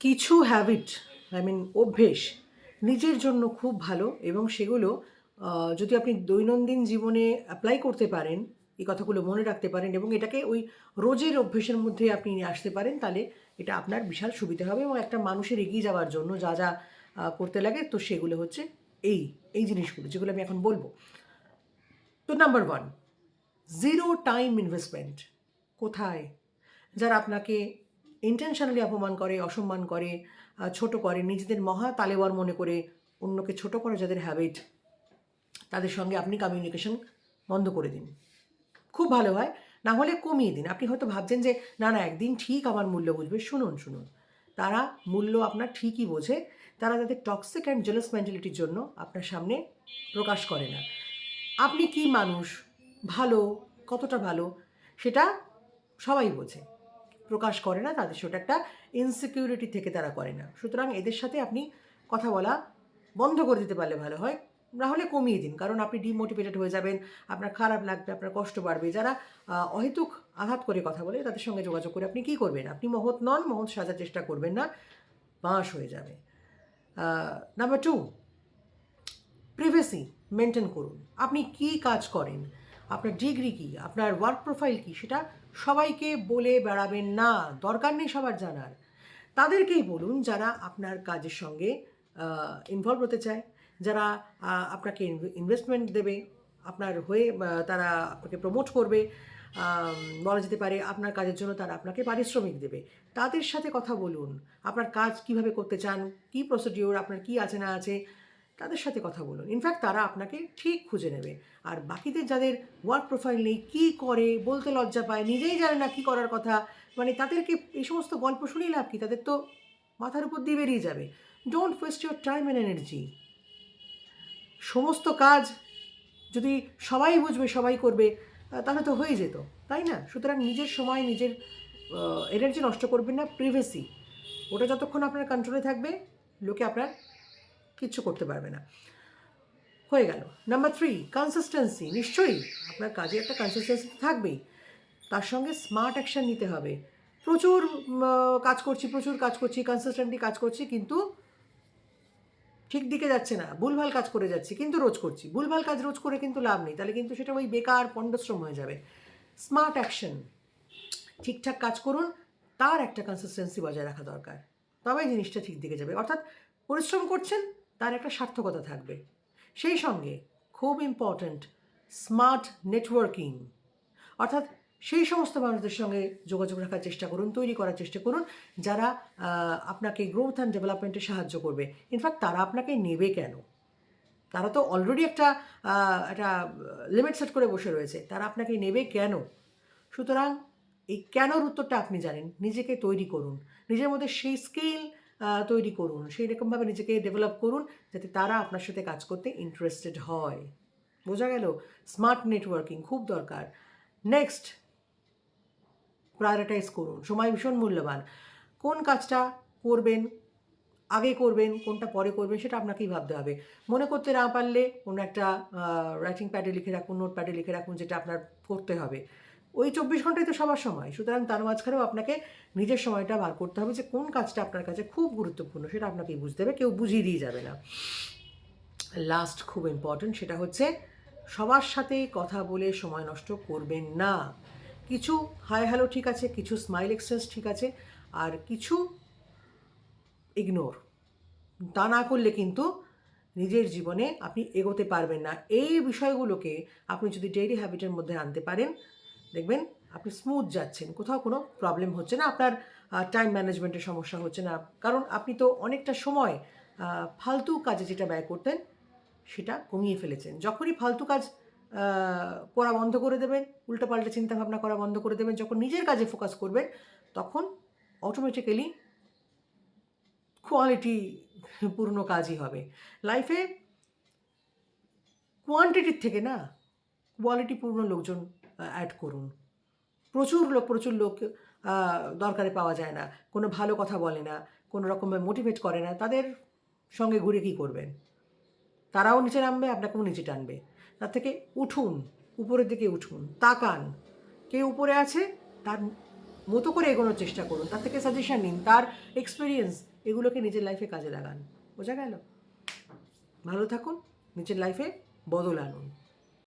কিছু habit I mean অভ্যেস নিজের জন্য খুব ভালো এবং সেগুলো যদি আপনি দৈনন্দিন জীবনে অ্যাপ্লাই করতে পারেন, এই কথাগুলো মনে রাখতে পারেন এবং এটাকে ওই রোজের অভ্যেসের মধ্যে আপনি নিয়ে আসতে পারেন, তাহলে এটা আপনার বিশাল সুবিধা হবে এবং একটা মানুষের এগিয়ে যাওয়ার জন্য যা যা করতে লাগে, তো সেগুলো হচ্ছে এই এই জিনিসগুলো যেগুলো আমি এখন বলব। তো number one zero time investment কোথায়? যারা আপনাকে ইন্টেনশনালি অপমান করে, অসম্মান করে ছোট করে, নিজেদের মহা তালেওয়ার মনে করে অন্যকে ছোট করে যাদের হ্যাবিট তাদের সঙ্গে আপনি কমিউনিকেশন বন্ধ করে দিন। খুব ভালো হয়, না হলে কমিয়ে দিন। আপনি হয়তো ভাবছেন যে, না না, একদিন ঠিক আমার মূল্য বুঝবে। শুনুন শুনুন। তারা মূল্য আপনার ঠিকই বোঝে, তারা তাদের টক্সিক অ্যান্ড জেলাস মেন্টালিটির জন্য আপনার সামনে প্রকাশ করে না। আপনি কি মানুষ? ভালো? কতটা ভালো? সেটা সবাই বোঝে। প্রকাশ করে না, তাদের সেটা একটা ইনসিকিউরিটি থেকে তারা করে না। সুতরাং এদের সাথে আপনি কথা বলা বন্ধ করে দিতে পারলে ভালো হয়, না হলে কমিয়ে দিন। কারণ আপনি ডিমোটিভেটেড হয়ে যাবেন, আপনার খারাপ লাগবে, আপনার কষ্ট বাড়বে। যারা অহেতুক আঘাত করে কথা বলে, তাদের সঙ্গে যোগাযোগ করে আপনি কী করবেন? আপনি মহৎ নন, মহৎ সাজার চেষ্টা করবেন না, বাঁশ হয়ে যাবে। নাম্বার টু প্রিভেসি মেনটেন করুন। আপনি কি কাজ করেন? আপনার ডিগ্রি কি? আপনার ওয়ার্ক প্রোফাইল কি? সেটা সবাইকে বলে বেড়াবেন না, দরকার নেই সবার জানার। তাদেরকেই বলুন যারা আপনার কাজের সঙ্গে ইনভলভ হতে চায়, যারা আপনাকে ইনভেস্টমেন্ট দেবে, আপনার হয়ে তারা আপনাকে প্রমোট করবে বলা যেতে পারে আপনার কাজের জন্য তারা আপনাকে পারিশ্রমিক দেবে। তাদের সাথে কথা বলুন, আপনার কাজ কীভাবে করতে চান, কি প্রসিডিওর আপনার কি আছে না আছে তাদের সাথে কথা বলুন। ইনফ্যাক্ট তারা আপনাকে ঠিক খুঁজে নেবে। আর বাকিদের যাদের ওয়ার্ক প্রোফাইল নেই, কী করে, বলতে লজ্জা পায়, নিজেই জানে না কী করার কথা মানে তাদেরকে এই সমস্ত গল্প শুনেই লাভ কি? তাদের তো মাথার উপর দিয়ে বেরিয়ে যাবে। Don't waste your time and energy সমস্ত কাজ যদি সবাই বুঝবে, সবাই করবে তাহলে তো হয়ে যেত, তাই না? সুতরাং নিজের সময়, নিজের এনার্জি নষ্ট করবেন না প্রিভেসি ওটা যতক্ষণ আপনার কন্ট্রোলে থাকবে, লোকে আপনার কিচ্ছু করতে পারবে না। হয়ে গেল। নাম্বার থ্রি কনসিস্টেন্সি নিশ্চয়ই আপনার কাজে একটা কনসিস্টেন্সি থাকবেই। তার সঙ্গে স্মার্ট অ্যাকশন নিতে হবে। প্রচুর কাজ করছি, প্রচুর কাজ করছি কনসিস্টেন্টলি কাজ করছি, কিন্তু ঠিক দিকে যাচ্ছে না। ভুলভাল কাজ করে যাচ্ছি, কিন্তু রোজ করছি। ভুলভাল কাজ রোজ করে কিন্তু লাভ নেই। তাহলে কিন্তু সেটা ওই বেকার পণ্ডশ্রম হয়ে যাবে। স্মার্ট অ্যাকশন ঠিকঠাক কাজ করুন, তার একটা কনসিস্টেন্সি বজায় রাখা দরকার। তবে জিনিসটা ঠিক দিকে যাবে। অর্থাৎ পরিশ্রম করছেন তার একটা সার্থকতা থাকবে। সেই সঙ্গে খুব ইম্পর্ট্যান্ট স্মার্ট নেটওয়ার্কিং অর্থাৎ সেই সমস্ত মানুষদের সঙ্গে যোগাযোগ রাখার চেষ্টা করুন, তৈরি করার চেষ্টা করুন, যারা আপনাকে গ্রোথ অ্যান্ড ডেভেলপমেন্টে সাহায্য করবে। ইনফ্যাক্ট তারা আপনাকে নেবে কেন? তারা তো অলরেডি একটা একটা লিমিট সেট করে বসে রয়েছে। তারা আপনাকে নেবে কেন? সুতরাং এই কেনর উত্তরটা আপনি জানেন, নিজেকে তৈরি করুন। নিজের মধ্যে সেই স্কিল তৈরি করুন। সেই রকমভাবে নিজেকে ডেভেলপ করুন যাতে তারা আপনার সাথে কাজ করতে ইন্টারেস্টেড হয়। বোঝা গেল? স্মার্ট নেটওয়ার্কিং খুব দরকার। নেক্সট প্রায়োরিটাইজ করুন। সময় ভীষণ মূল্যবান। কোন কাজটা করবেন, আগে করবেন, কোনটা পরে করবেন সেটা আপনাকেই ভাবতে হবে। মনে করতে না পারলে কোনো একটা রাইটিং প্যাডে লিখে রাখুন নোট প্যাডে লিখে রাখুন যেটা আপনার করতে হবে। ওই চব্বিশ ঘন্টায় তো সবার সময়। সুতরাং তার মাঝখানেও আপনাকে নিজের সময়টা বার করতে হবে যে কোন কাজটা আপনার কাছে খুব গুরুত্বপূর্ণ সেটা আপনাকেই বুঝতে হবে, কেউ বুঝিয়ে দিয়ে যাবে না। লাস্ট খুব ইম্পর্ট্যান্ট সেটা হচ্ছে সবার সাথে কথা বলে সময় নষ্ট করবেন না। কিছু হাই হ্যালো ঠিক আছে, কিছু স্মাইল এক্সচেঞ্জ ঠিক আছে, আর কিছু ইগনোর তা না করলে কিন্তু নিজের জীবনে আপনি এগোতে পারবেন না। এই বিষয়গুলোকে আপনি যদি ডেইলি হ্যাবিটের মধ্যে আনতে পারেন দেখবেন আপনি স্মুথ যাচ্ছেন, কোথাও কোনো প্রবলেম হচ্ছে না, আপনার টাইম ম্যানেজমেন্টের সমস্যা হচ্ছে না। কারণ আপনি তো অনেকটা সময় ফালতু কাজে যেটা ব্যয় করতেন, সেটা কমিয়ে ফেলেছেন। যখনই ফালতু কাজ করা বন্ধ করে দেবেন, উল্টোপাল্টা চিন্তাভাবনা করা বন্ধ করে দেবেন, যখন নিজের কাজে ফোকাস করবেন, তখন অটোমেটিক্যালি কোয়ালিটি পূর্ণ কাজই হবে। লাইফে কোয়ান্টিটির থেকে না কোয়ালিটি কোয়ালিটিপূর্ণ লোকজন অ্যাড করুন। প্রচুর লোক প্রচুর লোক দরকারে পাওয়া যায় না। কোনো ভালো কথা বলে না, কোনো রকমভাবে মোটিভেট করে না। তাদের সঙ্গে ঘুরে কী করবেন? তারাও নিচে নামবে, আপনাকেও নিচে টানবে। তার থেকে উঠুন, উপরের দিকে উঠুন, তাকান। কে উপরে আছে, তার মতো করে এগোনোর চেষ্টা করুন। তার থেকে সাজেশান নিন, তার এক্সপিরিয়েন্স এগুলোকে নিজের লাইফে কাজে লাগান। বোঝা গেল? ভালো থাকুন, নিজের লাইফে বদল আনুন।